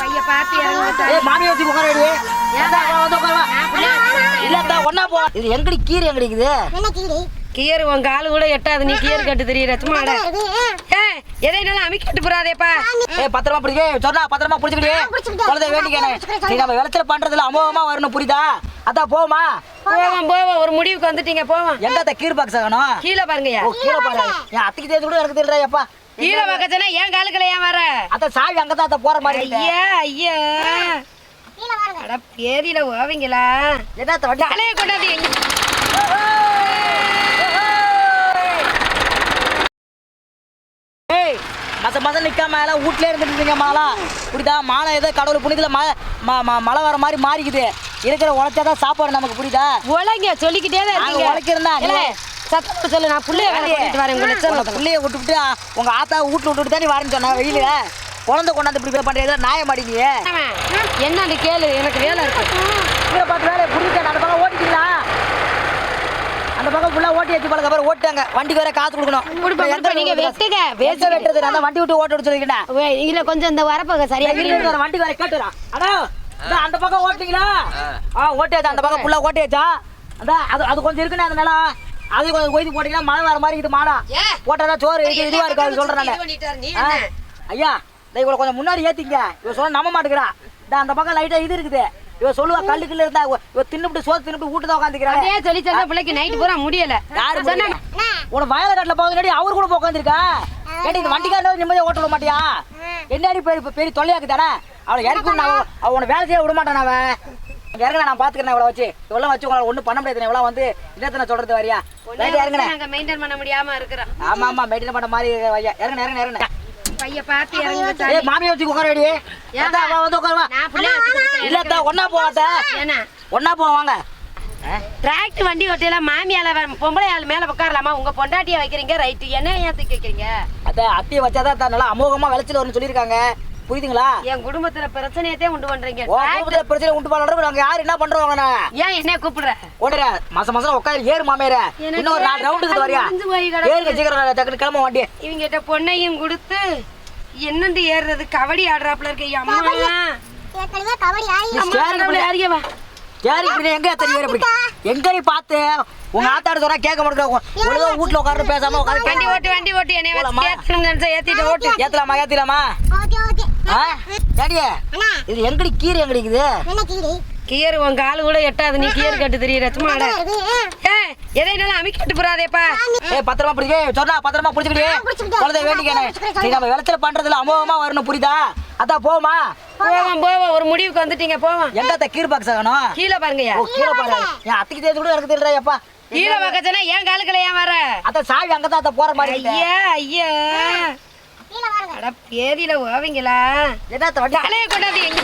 பைய பார்த்து இறங்க மாமியை வச்சு உட்கார வேடி. ஏன்டா? வந்து உட்காருவா நான் புள்ளைய வச்சுக்கிட்டு இல்ல. தா ஒண்ணா போ. இது எங்கடி கீரை எங்கடி இருக்குது? என்ன கீரி உன் காலு கூட எட்டாது நீ கியர் கட்டு தெரியற சும்மா அட. ஏய் எதைனாலும் அமைக்கிட்டு போறாதேப்பா? ஏய் பத்திரமா பிடிக்க. சொன்னா பத்திரமா பிடிச்சிக்கிடி. பிடிச்சுக்கிட்டேன். குழந்தை வேண்டிக்கனே நீ நம்ம விளைச்சல் பண்றதுல அமோகமா வரணும் புரியுதா? அதான் போமா. போவோம் போவோம். ஒரு முடிவுக்கு வந்துட்டீங்க போவோம். எங்க கீர் பாக்ஸ் ஆகணும் கீழே பாருங்கய்யா. ஓ கீழே பாரு. என் அத்தைக்கு தேதி கூட எனக்கு தெரியல அப்பா கீழே பக்கத்துல ஏன் காலுக்குள்ள ஏன் வர அத்த சாவி அங்கதான் அத்த போற மாதிரி. ஐயா ஐயா. அட பேதியில ஓவீங்களா? என்ன அத்த வண்டி? தலையை கொண்டாந்து எங்க ஏய் மச மசம் நிக்காம எல்லாம் வீட்லயே இருந்துட்டு மாலா. புரியுதா? மாலை ஏதோ கடவுள் புனிதல மழை ம- ம- மழை வர மாதிரி மாறிக்குது. இருக்கிற உழைச்சாதான் சாப்பாடு நமக்கு புரியுதா? உலங்க சொல்லிக்கிட்டே தான் இருக்கீங்க. ஏலே, சத்தமா சொல்லு நான் புள்ளைய பண்ணிட்டு வரேன் உங்களை உங்க லட்சம் பிள்ளைய விட்டுவிட்டு உங்க ஆத்தா வீட்டுல விட்டுட்டு தானே வரேன்னு சொன்னா வெயில குழந்தை கொண்டாந்து இப்படி பண்றது நாய. மாட்டீங்க என்னன்னு கேளு எனக்கு வேலை இருக்கு. இவரை பார்த்து வேலையை புரியுது அந்த பக்கம் ஓட்டிட்டீங்களா அந்த பக்கம் ஃபுல்லா ஓட்டி வச்சு பழக்க அப்புறம் ஓட்டாங்க வண்டிக்கு வேற காசு கொடுக்கணும். நீங்க வெட்டுங்க, வேஸ்ட் வெட்டுறது? தான் வண்டி விட்டு ஓட்ட விட்டு இல்ல கொஞ்சம் இந்த வரப்பக சரியா வர வண்டி வேற கேட்டுறா அடா அந்த பக்கம் ஓட்டிங்களா ஆ. ஓட்டியாச்சா அந்த பக்கம் ஃபுல்லா ஓட்டியாச்சா? அதான் அது அது கொஞ்சம் இருக்குண்ணே அந்த நிலம் அது கொஞ்சம் கொய்து போட்டீங்கன்னா மழை வர மாதிரி இது மாடா? போட்டாதான் சோறு இது இதுவா இருக்காது சொல்றேன்? ஐயா இவளை கொஞ்சம் முன்னாடி ஏத்திங்க. இவ சொல்ல நம்ப மாட்டேங்கிறா இந்த அந்த பக்கம் லைட்டா இது இருக்குது. இவ சொல்லுவா கல்லுக்குள்ள இருந்தா இவ- தின்னுபிட்டு சோறு தின்னுபிட்டு வீட்டு தான் உட்காந்துக்கிறாங்க சொல்லி சொன்னா பிள்ளைக்கு நைட் பூரா முடியல. யாரு சொன்னா முடியல? உன வயல காட்டுல போகுது அவர் கூட உட்காந்துருக்கா ஏடி இந்த வண்டிக்காரன் நிம்மதியா ஓட்ட விட மாட்டியா? என்னடி பெரிய பெரிய தொல்லையாக்கு தானே? அவளை இறக்கி விடு, அவ அவ உன வேலை செய்ய விட மாட்டான் அவன்? இறங்க நான் பாத்துக்கிறேன் இவ்வளவு வச்சு. இவ்வளவு வச்சு உங்களால ஒண்ணும் பண்ண முடியாது இவ்வளவு வந்து இன்னத்தை சொல்றது வரியா ரைட் இறங்குனேன் நாங்க மெயின்டைன் பண்ண முடியாம இருக்கிறோம். ஆமா ஆமா மெயின்டைன் பண்ண மாதிரி ஐயா. இறங்க இறங்க இறங்க பைய பார்த்து இறங்க ஏய் மாமியை வச்சு உட்கார வேடி? அவ வந்து உட்காருவா நான் புள்ளைய வச்சுக்கிட்டு இல்ல அத்தா, ஒண்ணா என்ன? ஒண்ணா போவாங்க டிராக்டர் வண்டி ஓட்டில மாமியால பொம்பளை ஆள் மேல உட்காரலாமா? உங்க பொண்டாட்டிய வைக்கிறீங்க ரைட்டு என்ன ஏன் வைக்கிறீங்க? அத்த அத்தையை வச்சாதான் நல்லா அமோகமா விளைச்சல் வரும்னு சொல்லியிருக்காங்க. புரியுதுங்களா? என் குடும்பத்துல பிரச்சனையத்தே உண்டு பண்றீங்க. குடும்பத்துல பிரச்சனை உண்டு பண்ணுறோம் நாங்க யார்? என்ன பண்றோம் ஏன் என்ன கூப்பிடுற? ஓடுற மாசம் மாசம் உட்காந்து ஏறு மாமேற ஒரு நாலு ரவுண்டுக்கு வரியா. ஏறுங்க சீக்கிரம் டக்குனு கிளம்ப வண்டி இவங்கிட்ட பொண்ணையும் கொடுத்து என்னண்டு ஏறுறது? கபடி ஆடுறாப்புல இருக்க என் அம்மா எங்க எங்க நீ பார்த்து? உங்க ஆத்தாடு சொன்னா கேட்க மாட்டேங்க வீட்டுல உட்கார்ந்து பேசாம உட்காந்து வண்டி ஓட்டு வண்டி ஓட்டு. என்னை ஏத்திட்டு ஓட்டு. ஏத்தலாமா? ஏத்தலாமா? இது எங்கடி கீரை எங்கடி இருக்குது? கீரி உன் காலு கூட எட்டாது நீ கியர் கட்டு தெரியற சும்மா ஏய் எதைனாலும் அமைக்கிட்டு போறாதேப்பா? ஏய் பத்திரமா பிடிக்க சொன்னா பத்திரமா பிடிச்சிக்கிடி பிடிச்சுக்கிட்டேன். குழந்தை நம்ம விளைச்சல் பண்றதுல அமோகமா வரணும் புரியுதா? அதான் போமா போவோம் போவோம். ஒரு முடிவுக்கு வந்துட்டீங்க போவோம். எங்க அத்த கீர் பாக்ஸ் ஆகணும் கீழே பாருங்கய்யா. ஓ கீழே பாரு என் அத்தைக்கு தேதி கூட எனக்கு தெரியல அப்பா? கீழே பக்கத்துல ஏன் காலுக்குள்ள ஏன் வர அத்த சாவி அங்கதான் அத்த போற மாதிரி. ஐயா ஐயா. பாருங்க அட பேதியில ஓவீங்களா? என்ன தலையை கொண்டாந்து எங்க